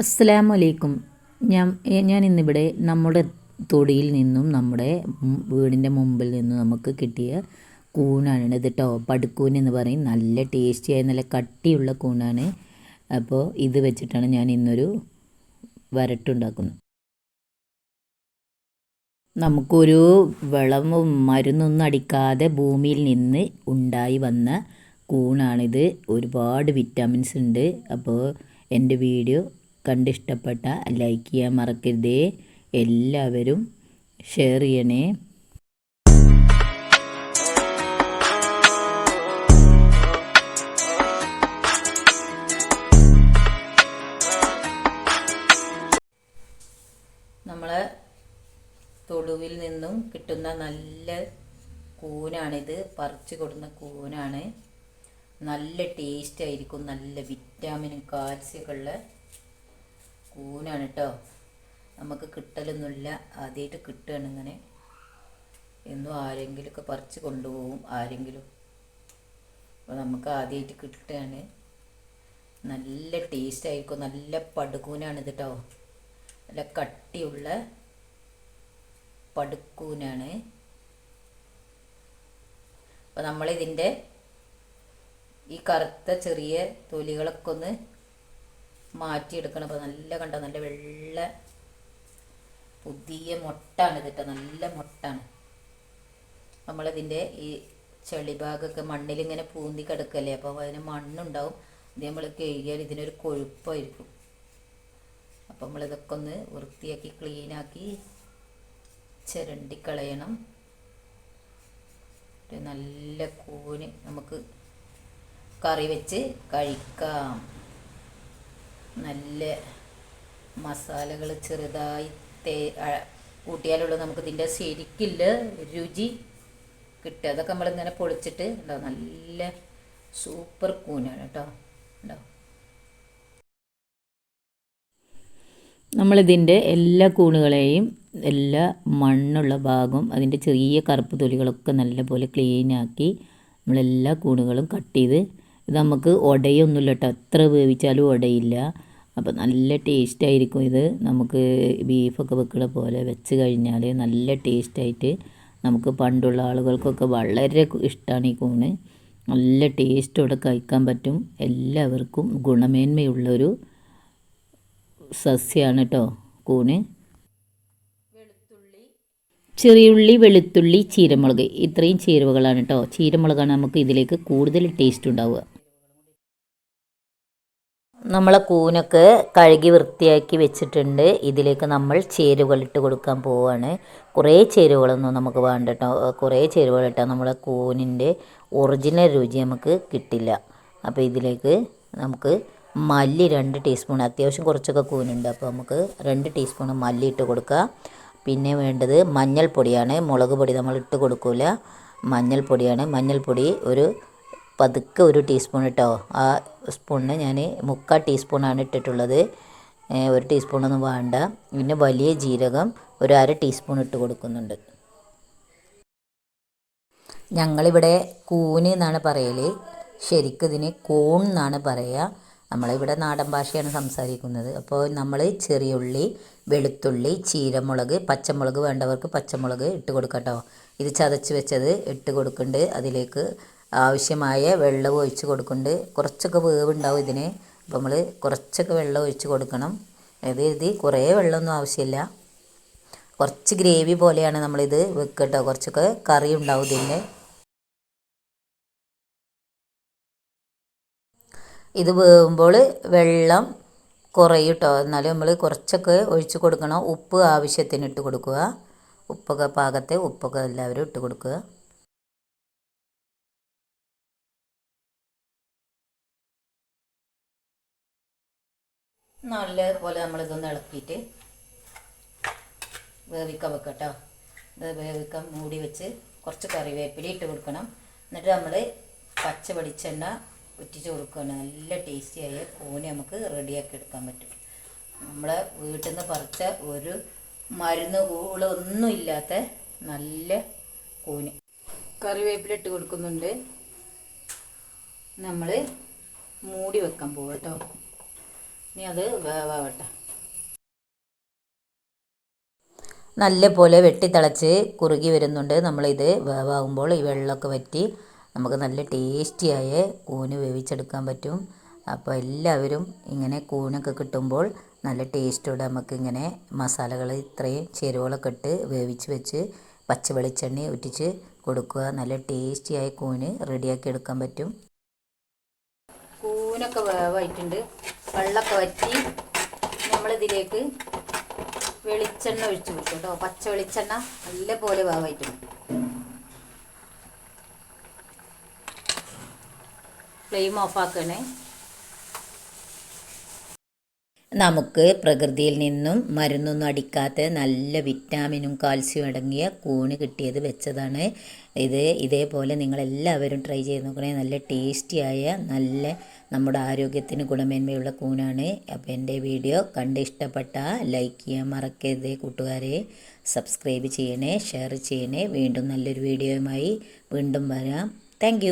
അസ്സലാമു അലൈക്കും ഞാൻ ഞാൻ ഇന്നിവിടെ നമ്മുടെ തൊടിയിൽ നിന്നും നമ്മുടെ വീടിന്റെ മുമ്പിൽ നിന്നും നമുക്ക് കിട്ടിയ കൂണാണ്. ഇത് കേട്ടോ പടുക്കൂൻ എന്ന് പറയും. നല്ല ടേസ്റ്റിയായ നല്ല കട്ടിയുള്ള കൂണാണ്. അപ്പോൾ ഇത് വെച്ചിട്ടാണ് ഞാൻ ഇന്നൊരു വരട്ടുണ്ടാക്കുന്നത്. നമുക്കൊരു വളവും മരുന്നൊന്നും അടിക്കാതെ ഭൂമിയിൽ നിന്ന് ഉണ്ടായി വന്ന കൂണാണിത്. ഒരുപാട് വിറ്റാമിൻസ് ഉണ്ട്. അപ്പോൾ എന്റെ വീഡിയോ കണ്ടിഷ്ടപ്പെട്ട ലൈക്ക് ചെയ്യാൻ മറക്കരുതേ. എല്ലാവരും ഷെയർ ചെയ്യണേ. നമ്മളെ തൊടുവിൽ നിന്നും കിട്ടുന്ന നല്ല കൂനാണിത്. പറിച്ചു കൊടുക്കുന്ന കൂനാണ്. നല്ല ടേസ്റ്റ് ആയിരിക്കും. നല്ല വിറ്റാമിനും കാൽസ്യമൊക്കെ ഉള്ള കൂനാണ് കേട്ടോ നമുക്ക് കിട്ടലൊന്നുമില്ല. ആദ്യമായിട്ട് കിട്ടുകയാണ് ഇങ്ങനെ. എന്നും ആരെങ്കിലുമൊക്കെ പറിച്ച് കൊണ്ടുപോകും ആരെങ്കിലും. അപ്പോൾ നമുക്ക് ആദ്യമായിട്ട് കിട്ടുകയാണ്. നല്ല ടേസ്റ്റ് ആയിരിക്കും. നല്ല പടുകൂനാണ് ഇത് കേട്ടോ നല്ല കട്ടിയുള്ള പടുക്കൂനാണ് അപ്പോൾ നമ്മളിതിന്റെ ഈ കറുത്ത ചെറിയ തൊലികളൊക്കെ ഒന്ന് മാറ്റിയെടുക്കണം അപ്പോൾ നല്ല കണ്ട? നല്ല വെള്ള പുതിയ മുട്ടാണ് കേട്ടോ നല്ല മുട്ടാണ്. നമ്മളിതിന്റെ ഈ ചെളി ഭാഗമൊക്കെ മണ്ണിലിങ്ങനെ പൂന്തി കിടക്കല്ലേ? അപ്പോൾ അതിന് മണ്ണുണ്ടാവും. ഇത് നമ്മൾ കഴുകിയാൽ ഇതിനൊരു കൊഴുപ്പായിരിക്കും. അപ്പം നമ്മളിതൊക്കെ ഒന്ന് വൃത്തിയാക്കി ക്ലീനാക്കി ചിരണ്ടി കളയണം ഒരു നല്ല കൂന് നമുക്ക് കറി വെച്ച് കഴിക്കാം. നല്ല മസാലകൾ ചെറുതായി തേ കൂട്ടിയാലുള്ള നമുക്ക് ഇതിന്റെ ശരിക്കില്ല രുചി കിട്ടുക. അതൊക്കെ നമ്മളിങ്ങനെ പൊളിച്ചിട്ട് ഉണ്ടാവും നല്ല സൂപ്പർ കൂനാണ് കേട്ടോ. ഉണ്ടാവും നമ്മളിതിന്റെ എല്ലാ കൂണുകളെയും എല്ലാ മണ്ണുള്ള ഭാഗവും അതിന്റെ ചെറിയ കറുപ്പ് തൊലികളൊക്കെ നല്ലപോലെ ക്ലീനാക്കി നമ്മളെല്ലാ കൂണുകളും കട്ട് ചെയ്ത് ഇത് നമുക്ക് ഒടയൊന്നുമില്ല കേട്ടോ. എത്ര വേവിച്ചാലും ഉടയില്ല അപ്പോൾ നല്ല ടേസ്റ്റ് ആയിരിക്കും ഇത്. നമുക്ക് ബീഫൊക്കെ വെക്കണ പോലെ വെച്ച് കഴിഞ്ഞാൽ നല്ല ടേസ്റ്റായിട്ട് നമുക്ക് പണ്ടുള്ള ആളുകൾക്കൊക്കെ വളരെ ഇഷ്ടമാണ് ഈ കൂണ്. നല്ല ടേസ്റ്റോടെ കഴിക്കാൻ പറ്റും. എല്ലാവർക്കും ഗുണമേന്മയുള്ളൊരു സസ്യമാണ് കേട്ടോ കൂണ്. ചെറിയുള്ളി വെളുത്തുള്ളി ചീരമുളക് ഇത്രയും ചേരുവകളാണ് കേട്ടോ ചീരമുളകാണ് നമുക്ക് ഇതിലേക്ക് കൂടുതൽ ടേസ്റ്റ് ഉണ്ടാവുക. നമ്മളെ കൂനൊക്കെ കഴുകി വൃത്തിയാക്കി വെച്ചിട്ടുണ്ട്. ഇതിലേക്ക് നമ്മൾ ചേരുവകൾ ഇട്ട് കൊടുക്കാൻ പോവുകയാണ് കുറേ ചേരുവകളൊന്നും നമുക്ക് വേണ്ട കേട്ടോ കുറേ ചേരുവകൾ ഇട്ടാൽ നമ്മളെ കൂനിന്റെ ഒറിജിനൽ രുചി നമുക്ക് കിട്ടില്ല. അപ്പോൾ ഇതിലേക്ക് നമുക്ക് മല്ലി രണ്ട് ടീസ്പൂൺ അത്യാവശ്യം കുറച്ചൊക്കെ കൂനുണ്ട്. അപ്പോൾ നമുക്ക് രണ്ട് ടീസ്പൂൺ മല്ലി ഇട്ട് കൊടുക്കുക പിന്നെ വേണ്ടത് മഞ്ഞൾപ്പൊടിയാണ്. മുളക് പൊടി നമ്മൾ ഇട്ട് കൊടുക്കില്ല മഞ്ഞൾപ്പൊടിയാണ്. മഞ്ഞൾപ്പൊടി ഒരു പതുക്കെ ഒരു ടീസ്പൂൺ ഇട്ടോ. ആ സ്പൂണിന് ഞാൻ മുക്കാൽ ടീസ്പൂണാണ് ഇട്ടിട്ടുള്ളത്. ഒരു ടീസ്പൂണൊന്നും വേണ്ട. പിന്നെ വലിയ ജീരകം ഒരു അര ടീസ്പൂൺ ഇട്ട് കൊടുക്കുന്നുണ്ട്. ഞങ്ങളിവിടെ കൂന് എന്നാണ് പറയൽ ശരിക്കും ഇതിന് കൂൺ എന്നാണ് പറയുക നമ്മളിവിടെ നാടൻ ഭാഷയാണ് സംസാരിക്കുന്നത്. അപ്പോൾ നമ്മൾ ചെറിയ ഉള്ളി വെളുത്തുള്ളി ചീരമുളക് പച്ചമുളക് വേണ്ടവർക്ക് പച്ചമുളക് ഇട്ട് കൊടുക്കാം കേട്ടോ ഇത് ചതച്ച് വെച്ചത് ഇട്ട് കൊടുക്കുന്നുണ്ട് അതിലേക്ക് ആവശ്യമായ വെള്ളം ഒഴിച്ച് കൊടുക്കുന്നുണ്ട്. കുറച്ചൊക്കെ വേവുണ്ടാവും ഇതിന്. അപ്പോൾ നമ്മൾ കുറച്ചൊക്കെ വെള്ളം ഒഴിച്ച് കൊടുക്കണം. ഇത് ഇത് കുറേ വെള്ളമൊന്നും ആവശ്യമില്ല. കുറച്ച് ഗ്രേവി പോലെയാണ് നമ്മളിത് വെക്കുക കേട്ടോ കുറച്ചൊക്കെ കറി ഉണ്ടാവും ഇതിന്റെ ഇത് വേവുമ്പോൾ വെള്ളം കുറയും കേട്ടോ എന്നാലും നമ്മൾ കുറച്ചൊക്കെ ഒഴിച്ച് കൊടുക്കണം. ഉപ്പ് ആവശ്യത്തിന് ഇട്ട് കൊടുക്കുക. ഉപ്പൊക്കെ പാകത്തെ ഉപ്പൊക്കെ എല്ലാവരും ഇട്ട് കൊടുക്കുക. നല്ലപോലെ നമ്മളിതൊന്ന് ഇളക്കിയിട്ട് വേവിക്കാൻ വെക്കാം കേട്ടോ ഇത് വേവിക്കാൻ മൂടി വെച്ച് കുറച്ച് കറിവേപ്പില ഇട്ട് കൊടുക്കണം. എന്നിട്ട് നമ്മൾ പച്ച വെളിച്ചെണ്ണ ഉറ്റിച്ച് കൊടുക്കുകയാണ്. നല്ല ടേസ്റ്റിയായ കൂന് നമുക്ക് റെഡിയാക്കി എടുക്കാൻ പറ്റും. നമ്മളെ വീട്ടിൽ നിന്ന് പറിച്ച ഒരു മരുന്ന് കൂളൊന്നും ഇല്ലാത്ത നല്ല കൂന് കറിവേപ്പില ഇട്ട് കൊടുക്കുന്നുണ്ട്. നമ്മൾ മൂടി വെക്കാൻ പോകട്ടോ കേട്ടോ ഇനി അത് വേവാവട്ടെ നല്ല പോലെ വെട്ടിത്തിളച്ച് കുറുകി വരുന്നുണ്ട് നമ്മളിത് വേവാകുമ്പോൾ ഈ വെള്ളമൊക്കെ വറ്റി നമുക്ക് നല്ല ടേസ്റ്റിയായ കൂന് വേവിച്ചെടുക്കാൻ പറ്റും. അപ്പോൾ എല്ലാവരും ഇങ്ങനെ കൂനൊക്കെ കിട്ടുമ്പോൾ നല്ല ടേസ്റ്റോടെ നമുക്ക് ഇങ്ങനെ മസാലകൾ ഇത്രയും ചേരുവകളൊക്കെ ഇട്ട് വേവിച്ച് വെച്ച് പച്ച വെളിച്ചെണ്ണ ഒറ്റിച്ച് കൊടുക്കുക. നല്ല ടേസ്റ്റിയായ കൂന് റെഡിയാക്കി എടുക്കാൻ പറ്റും. കൂനൊക്കെ വേവായിട്ടുണ്ട്. വെള്ളമൊക്കെ വറ്റി നമ്മളിതിലേക്ക് വെളിച്ചെണ്ണ ഒഴിച്ചു കൊടുക്കും കേട്ടോ. പച്ച വെളിച്ചെണ്ണ നല്ല പോലെ വേവായിട്ടും ഫ്ലെയിം ഓഫാക്കണേ നമുക്ക് പ്രകൃതിയിൽ നിന്നും മരുന്നൊന്നും അടിക്കാത്ത നല്ല വിറ്റാമിനും കാൽസ്യവും അടങ്ങിയ കൂണ് കിട്ടിയത് വെച്ചതാണ്. ഇത് ഇതേപോലെ നിങ്ങളെല്ലാവരും ട്രൈ ചെയ്ത് നോക്കണേ. നല്ല ടേസ്റ്റിയായ നല്ല നമ്മുടെ ആരോഗ്യത്തിന് ഗുണമേന്മയുള്ള കൂനാണ്. അപ്പോൾ എന്റെ വീഡിയോ കണ്ട് ഇഷ്ടപ്പെട്ട ലൈക്ക് ചെയ്യാൻ മറക്കരുത് കൂട്ടുകാരെ. സബ്സ്ക്രൈബ് ചെയ്യണേ ഷെയർ ചെയ്യണേ. വീണ്ടും നല്ലൊരു വീഡിയോയുമായി വീണ്ടും വരാം. താങ്ക്